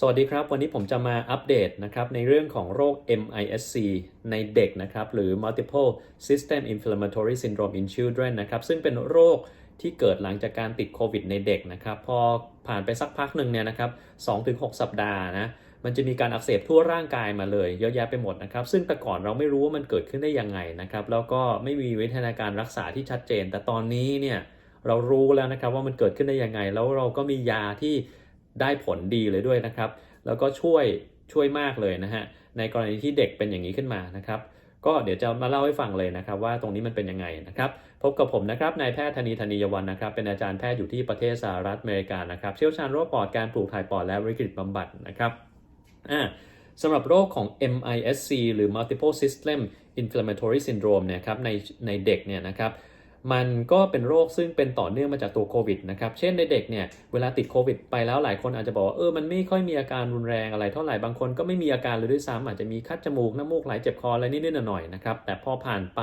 สวัสดีครับ วันนี้ผมจะมาอัปเดตนะครับในเรื่องของโรค MISC ในเด็กนะครับหรือ Multiple System Inflammatory Syndrome in Children นะครับซึ่งเป็นโรคที่เกิดหลังจากการติดโควิดในเด็กนะครับพอผ่านไปสักพักหนึ่งเนี่ยนะครับ 2-6 สัปดาห์นะมันจะมีการอักเสบทั่วร่างกายมาเลยเยอะแยะไปหมดนะครับ ซึ่งแต่ก่อนเราไม่รู้ว่ามันเกิดขึ้นได้ยังไงนะครับแล้วก็ไม่มีวิธีการรักษาที่ชัดเจน แต่ตอนนี้เนี่ยเรารู้แล้วนะครับว่ามันเกิดขึ้นได้ยังไง แล้วเราก็มียาที่ ได้ผลดีเลยด้วยนะครับ แล้วก็ช่วยช่วยมากเลยนะฮะในกรณีที่เด็กเป็นอย่างนี้ขึ้นมานะครับ ก็เดี๋ยวจะมาเล่าให้ฟังเลยนะครับ ว่าตรงนี้มันเป็นยังไงนะครับ พบกับผมนะครับนายแพทย์ธนีธนียวันนะครับ เป็นอาจารย์แพทย์อยู่ที่ประเทศสหรัฐอเมริกานะครับ เชี่ยวชาญโรคปอดการปลูกถ่ายปอดและวิกฤตบำบัดนะครับอ่าสำหรับโรคของ MISC หรือ Multiple System Inflammatory Syndrome เนี่ยครับในในเด็กเนี่ยนะครับ มันก็เป็นโรคซึ่งเป็นต่อเนื่องมาจากตัวโควิดนะครับ เช่นในเด็กเนี่ย เวลาติดโควิดไปแล้วหลายคนอาจจะบอกว่าเออ มันไม่ค่อยมีอาการรุนแรงอะไรเท่าไหร่ บางคนก็ไม่มีอาการเลยด้วยซ้ำอาจจะมีคัดจมูก น้ำมูกไหล เจ็บคออะไรนิดๆหน่อยๆนะครับ แต่พอผ่านไป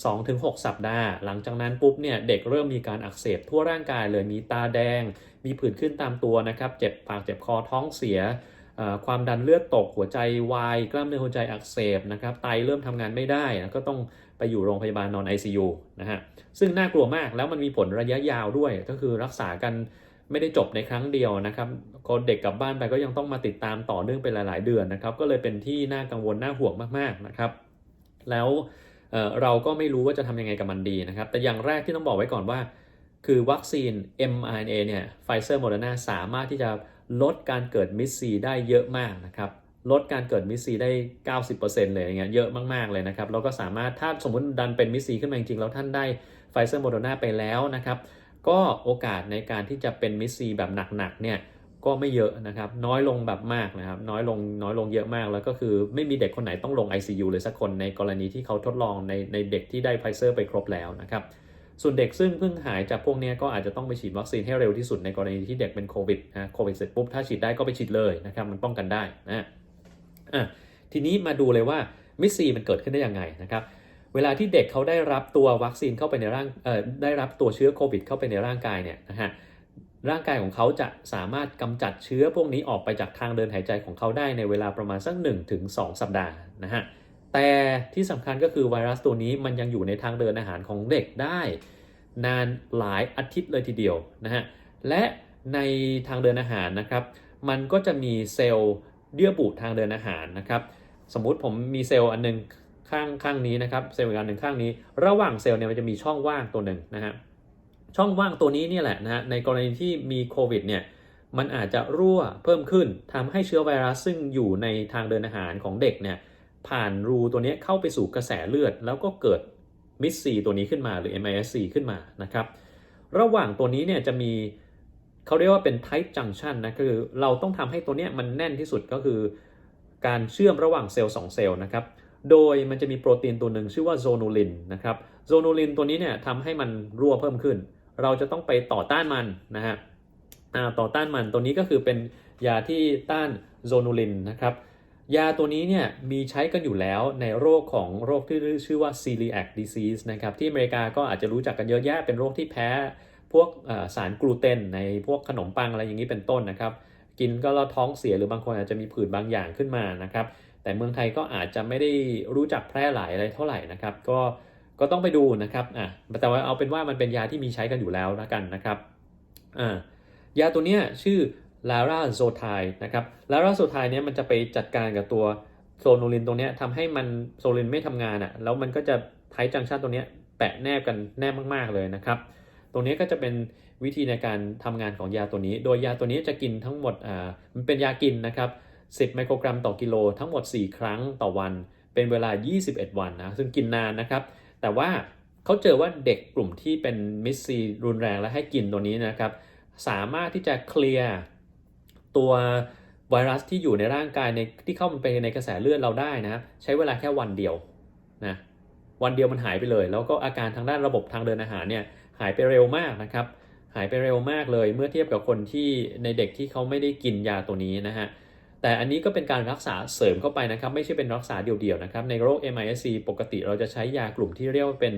2-6 สัปดาห์ หลังจากนั้นปุ๊บเนี่ย เด็กเริ่มมีการอักเสบทั่วร่างกายเลย มีตาแดง มีผื่นขึ้นตามตัวนะครับ เจ็บปาก เจ็บคอ ท้องเสียความดันเลือดตกหัวใจวาย กล้ามเนื้อหัวใจอักเสบนะครับ ไตเริ่มทำงานไม่ได้ ก็ต้อง ไปอยู่โรงพยาบาลนอน ICU นะฮะซึ่งน่ากลัวมากแล้วมันมีผลระยะยาวด้วยก็คือรักษากันไม่ได้จบในครั้งเดียวนะครับก็เด็กกลับบ้านไปก็ยังต้องมาติดตามต่อเนื่องเป็นหลาย ๆ เดือนนะครับ ก็เลยเป็นที่น่ากังวลน่าห่วงมาก ๆ นะครับ แล้วเเราก็ไม่รู้ว่าจะทำยังไงกับมันดีนะครับ แต่อย่างแรกที่ต้องบอกไว้ก่อนว่า คือวัคซีน mRNA เนี่ยไฟเซอร์โมเดอร์นาสามารถที่จะลดการเกิดมิสซีได้เยอะมากนะครับ ลดการเกิดมิสซีได้ 90%เลยอย่างเงี้ยเยอะมาก ๆ เลยนะครับ แล้วก็สามารถถ้าสมมติดันเป็นมิสซีขึ้นมาจริงๆ แล้วท่านได้ไฟเซอร์โมเดนาไปแล้วนะครับ ก็โอกาสในการที่จะเป็นมิสซีแบบหนัก ๆ เนี่ยก็ไม่เยอะนะครับ น้อยลงแบบมากนะครับ น้อยลงน้อยลงเยอะมากแล้วก็คือไม่มีเด็กคนไหนต้องลง ICU เลยสักคนในกรณีที่เขาทดลองในในเด็กที่ได้ไฟเซอร์ไปครบแล้วนะครับส่วนเด็กซึ่งเพิ่งหายจากพวกนี้ก็อาจจะต้องไปฉีดวัคซีนให้เร็วที่สุดในกรณีที่เด็กเป็นโควิดนะโควิดเสร็จปุ๊บถ้าฉีดได้ก็ไปฉีดเลยนะครับมันป้องกันได้นะ อะทีนี้มาดูเลยว่ามิสซีมันเกิดขึ้นได้ยังไงนะครับเวลาที่เด็กเขาได้รับตัววัคซีนเข้าไปในร่างเอ่อได้รับตัวเชื้อโควิดเข้าไปในร่างกายเนี่ยนะฮะร่างกายของเขาจะสามารถกำจัดเชื้อพวกนี้ออกไปจากทางเดินหายใจของเขาได้ในเวลาประมาณสัก1ถึง2สัปดาห์นะฮะแต่ที่สำคัญก็คือไวรัสตัวนี้มันยังอยู่ในทางเดินอาหารของเด็กได้ นานหลายอาทิตย์เลยทีเดียวนะฮะและในทางเดินอาหารนะครับ มันก็จะมีเซลล์ เยื่อบุทางเดินอาหารนะครับสมมุติผมมีเซลล์อันหนึงข้างข้างนี้นะครับเซลล์อีกอันหนึ่งข้างนี้ ระหว่างเซลล์เนี่ยมันจะมีช่องว่างตัวหนึ่งนะฮะช่องว่างตัวนี้นี่แหละนะฮะในกรณีที่มีโควิดเนี่ยมันอาจจะรั่วเพิ่มขึ้นทำให้เชื้อไวรัสซึ่งอยู่ในทางเดินอาหารของเด็กเนี่ยผ่านรูตัวนี้เข้าไปสู่กระแสเลือด แล้วก็เกิดมิสซีตัวนี้ขึ้นมาหรือ MISC ขึ้นมานะครับระหว่างตัวนี้เนี่ยจะมี เขาเรียกว่าเป็น tight junction นะคือเราต้องทำให้ตัวนี้มันแน่นที่สุดก็คือ การเชื่อมระหว่างเซลล์2เซลล์นะครับโดยมันจะมีโปรตีนตัวหนึ่งชื่อว่าโซนูลินนะครับโซนูลินตัวนี้เนี่ยทำให้มันรั่วเพิ่มขึ้น เราจะต้องไปต่อต้านมันนะฮะต่อต้านมันตัวนี้ก็คือเป็นยาที่ต้านโซนูลินนะครับยาตัวนี้เนี่ยมีใช้กันอยู่แล้วในโรคของโรคที่ชื่อว่า celiac disease นะครับที่อเมริกาก็อาจจะรู้จักกันเยอะแยะเป็นโรคที่แพ้ พวกสารกลูเตนในพวกขนมปังอะไรอย่างนี้เป็นต้นนะครับ กินก็แล้วท้องเสียหรือบางคนอาจจะมีผื่นบางอย่างขึ้นมานะครับ แต่เมืองไทยก็อาจจะไม่ได้รู้จักแพร่หลายอะไรเท่าไหร่นะครับ ก็ก็ต้องไปดูนะครับอะแต่ว่าเอาเป็นว่ามันเป็นยาที่มีใช้กันอยู่แล้วล้วกันนะครับอ่ายาตัวนี้ชื่อลาราโซไทนะครับลาราโซไทเนี้ยมันจะไปจัดการกับตัวโซนูลินตรงนี้ทำให้มันโซลินไม่ทำงานอะ่ะแล้วมันก็จะไทจังชันตัวนี้แปะแนบกันแนบมาก ๆเลยนะครับ ตรงนี้ก็จะเป็นวิธีในการทำงานของยาตัวนี้ โดยยาตัวนี้จะกินทั้งหมดอ่ามันเป็นยากินนะครับ 10 ไมโครกรัมต่อกิโลทั้งหมด 4 ครั้งต่อวัน เป็นเวลา 21 วันนะซึ่งกินนานนะครับ แต่ว่าเขาเจอว่าเด็กกลุ่มที่เป็นมิสซีรุนแรงและให้กินตัวนี้นะครับ สามารถที่จะเคลียร์ตัวไวรัสที่อยู่ในร่างกายในที่เข้าไปในกระแสเลือดเราได้นะ ใช้เวลาแค่วันเดียวนะวันเดียวมันหายไปเลย แล้วก็อาการทางด้านระบบทางเดินอาหารเนี่ย หายไปเร็วมากนะครับ หายไปเร็วมากเลยเมื่อเทียบกับคนที่ในเด็กที่เขาไม่ได้กินยาตัวนี้นะฮะแต่อันนี้ก็เป็นการรักษาเสริมเข้าไปนะครับ ไม่ใช่เป็นรักษาเดี่ยวๆนะครับในโรค MISC ปกติเราจะใช้ยากลุ่มที่เรียกว่าเป็น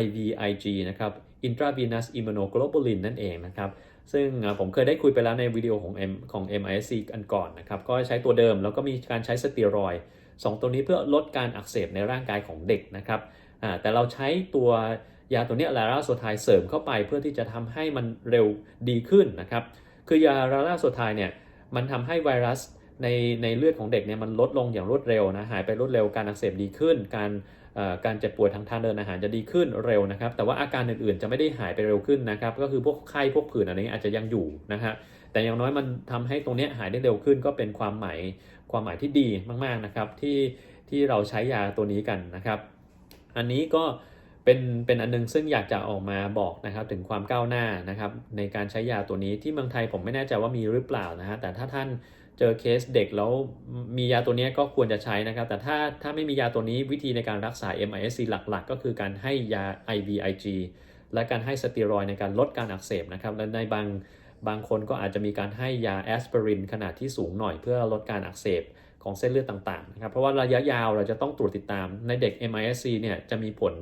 IVIG นะครับ intravenous immunoglobulin นั่นเองนะครับ ซึ่งผมเคยได้คุยไปแล้วในวิดีโอของ M ของ MISC กันก่อนนะครับ ก็ใช้ตัวเดิมแล้วก็มีการใช้สเตียรอยด์สองตัวนี้เพื่อลดการอักเสบในร่างกายของเด็กนะครับแต่เราใช้ตัว ยาตัวนี้ลาราโซไทเสริมเข้าไปเพื่อที่จะทำให้มันเร็วดีขึ้นนะครับ คือยาลาราโซไทเนี่ยมันทำให้ไวรัสในในเลือดของเด็กเนี่ยมันลดลงอย่างรวดเร็วนะหายไปรวดเร็วการอักเสบดีขึ้น การการเจ็บป่วยทางทางเดินอาหารจะดีขึ้นเร็วนะครับ แต่ว่าอาการอื่นๆจะไม่ได้หายไปเร็วขึ้นนะครับ ก็คือพวกไข้พวกผื่นอะไรเงี้อาจจะยังอยู่นะฮะแต่อย่างน้อยมันทำให้ตรงนี้หายได้เร็วขึ้นก็เป็นความหมายความหมายที่ดีมากๆนะครับที่ที่เราใช้ยาตัวนี้กันนะครับ อันนี้ก็ เป็นเป็นอันนึงซึ่งอยากจะออกมาบอกนะครับถึงความก้าวหน้านะครับในการใช้ยาตัวนี้ที่เมืองไทยผมไม่แน่ใจว่ามีหรือเปล่านะฮะแต่ถ้าท่านเจอเคสเด็กแล้วมียาตัวนี้ก็ควรจะใช้นะครับ แต่ถ้าถ้าไม่มียาตัวนี้วิธีในการรักษา MIS-C หลักๆ ก็คือการให้ยา IVIG และการให้สเตียรอยในการลดการอักเสบนะครับและในบาง บางคนก็อาจจะมีการให้ยาแอสไพรินขนาดที่สูงหน่อยเพื่อลดการอักเสบของเส้นเลือดต่างๆนะครับเพราะว่าระยะยาวเราจะต้องตรวจติดตามในเด็ก MIS-C เนี่ยจะมีผล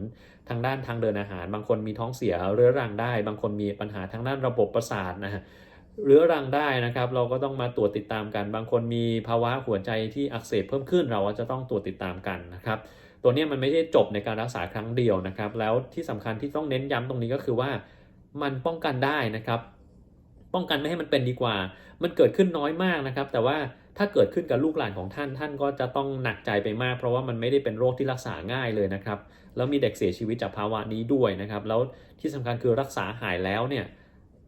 ทางด้านทางเดินอาหาร บางคนมีท้องเสียเรื้อรังได้ บางคนมีปัญหาทางด้านระบบประสาทนะฮะเรื้อรังได้นะครับ เราก็ต้องมาตรวจติดตามกัน บางคนมีภาวะหัวใจที่อักเสบเพิ่มขึ้นเราก็จะต้องตรวจติดตามกันนะครับ ตัวนี้มันไม่ได้จบในการรักษาครั้งเดียวนะครับ แล้วที่สำคัญที่ต้องเน้นย้ำตรงนี้ก็คือว่ามันป้องกันได้นะครับ ป้องกันไม่ให้มันเป็นดีกว่า มันเกิดขึ้นน้อยมากนะครับ แต่ว่าถ้าเกิดขึ้นกับลูกหลานของท่านท่านก็จะต้องหนักใจไปมาก เพราะว่ามันไม่ได้เป็นโรคที่รักษาง่ายเลยนะครับ แล้วมีเด็กเสียชีวิตจากภาวะนี้ด้วยนะครับ แล้วที่สำคัญคือรักษาหายแล้วเนี่ย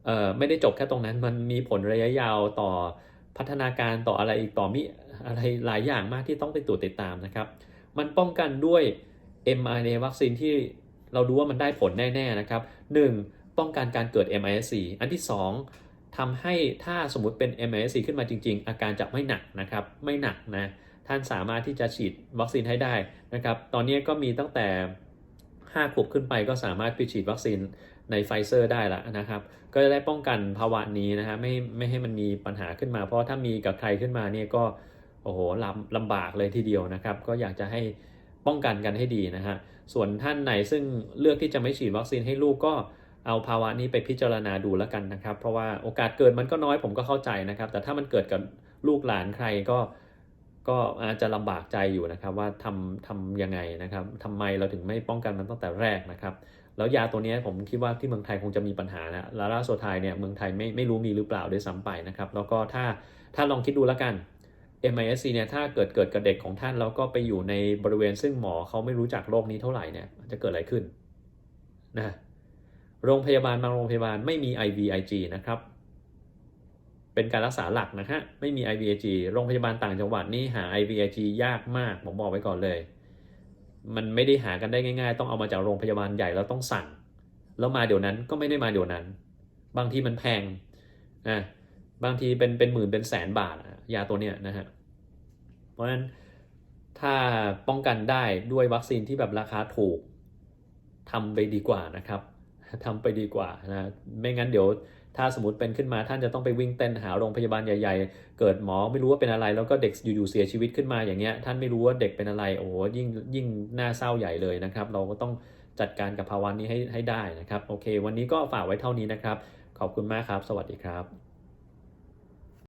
เอ่อไม่ได้จบแค่ตรงนั้น มันมีผลระยะยาวต่อพัฒนาการต่ออะไรอีกต่อมีอะไรหลายอย่างมากที่ต้องไปตรวจติดตามนะครับ มันป้องกันด้วย mRNA วัคซีนที่เรารู้ว่ามันได้ผลแน่ๆนะครับ 1. ป้องกันการเกิด MIS-C อันที่ 2 ทำให้ถ้าสมมติเป็น MIS-C ขึ้นมาจริง ๆ อาการจะไม่หนักนะครับ ไม่หนักนะ ท่านสามารถที่จะฉีดวัคซีนให้ได้นะครับ ตอนนี้ก็มีตั้งแต่ 5 ขวบขึ้นไปก็สามารถไปฉีดวัคซีนในไฟเซอร์ได้แล้วนะครับ ก็จะได้ป้องกันภาวะนี้นะฮะไม่ไม่ให้มันมีปัญหาขึ้นมา เพราะถ้ามีกับใครขึ้นมาเนี่ยก็โอ้โหลำลำบากเลยทีเดียวนะครับ ก็อยากจะให้ป้องกันกันให้ดีนะฮะ ส่วนท่านไหนซึ่งเลือกที่จะไม่ฉีดวัคซีนให้ลูกก็ เอาภาวะนี้ไปพิจารณาดูแล้วกันนะครับ เพราะว่าโอกาสเกิดมันก็น้อยผมก็เข้าใจนะครับ แต่ถ้ามันเกิดกับลูกหลานใครก็ก็อาจจะลำบากใจอยู่นะครับว่าทำทำยังไงนะครับทำไมเราถึงไม่ป้องกันมันตั้งแต่แรกนะครับ แล้วยาตัวนี้ผมคิดว่าที่เมืองไทยคงจะมีปัญหานะลาราโซไทเนี่ยเมืองไทยไม่ไม่รู้มีหรือเปล่าด้วยซ้ำไปนะครับ แล้วก็ถ้าถ้าลองคิดดูแล้วกัน MIS-C เนี่ยถ้าเกิดเกิดกับเด็กของท่านแล้วก็ไปอยู่ในบริเวณซึ่งหมอเขาไม่รู้จักโรคนี้เท่าไหร่เนี่ยจะเกิดอะไรขึ้นนะ โรงพยาบาลบางโรงพยาบาลไม่มี IVIG นะครับ เป็นการรักษาหลักนะฮะ ไม่มี IVIG โรงพยาบาลต่างจังหวัดนี่หา IVIG ยากมาก ผมบอกไว้ก่อนเลย มันไม่ได้หากันได้ง่าย ๆ ต้องเอามาจากโรงพยาบาลใหญ่แล้วต้องสั่ง แล้วมาเดี๋ยวนั้นก็ไม่ได้มาเดี๋ยวนั้น บางทีมันแพงนะบางทีเป็นเป็นหมื่นเป็นแสนบาท ยาตัวเนี้ยนะฮะ เพราะฉะนั้นถ้าป้องกันได้ด้วยวัคซีนที่แบบราคาถูกทำไปดีกว่านะครับ ทำไปดีกว่านะไม่งั้นเดี๋ยวถ้าสมมติเป็นขึ้นมาท่านจะต้องไปวิ่งเต้นหาโรงพยาบาลใหญ่ ๆ เกิดหมอไม่รู้ว่าเป็นอะไร แล้วก็เด็กอยู่ๆเสียชีวิตขึ้นมาอย่างเงี้ยท่านไม่รู้ว่าเด็กเป็นอะไรโอ้ยิ่งยิ่งน่าเศร้าใหญ่เลยนะครับ เราก็ต้องจัดการกับภาวะนี้ให้ให้ได้นะครับ โอเค วันนี้ก็ฝากไว้เท่านี้นะครับ ขอบคุณมากครับ สวัสดีครับ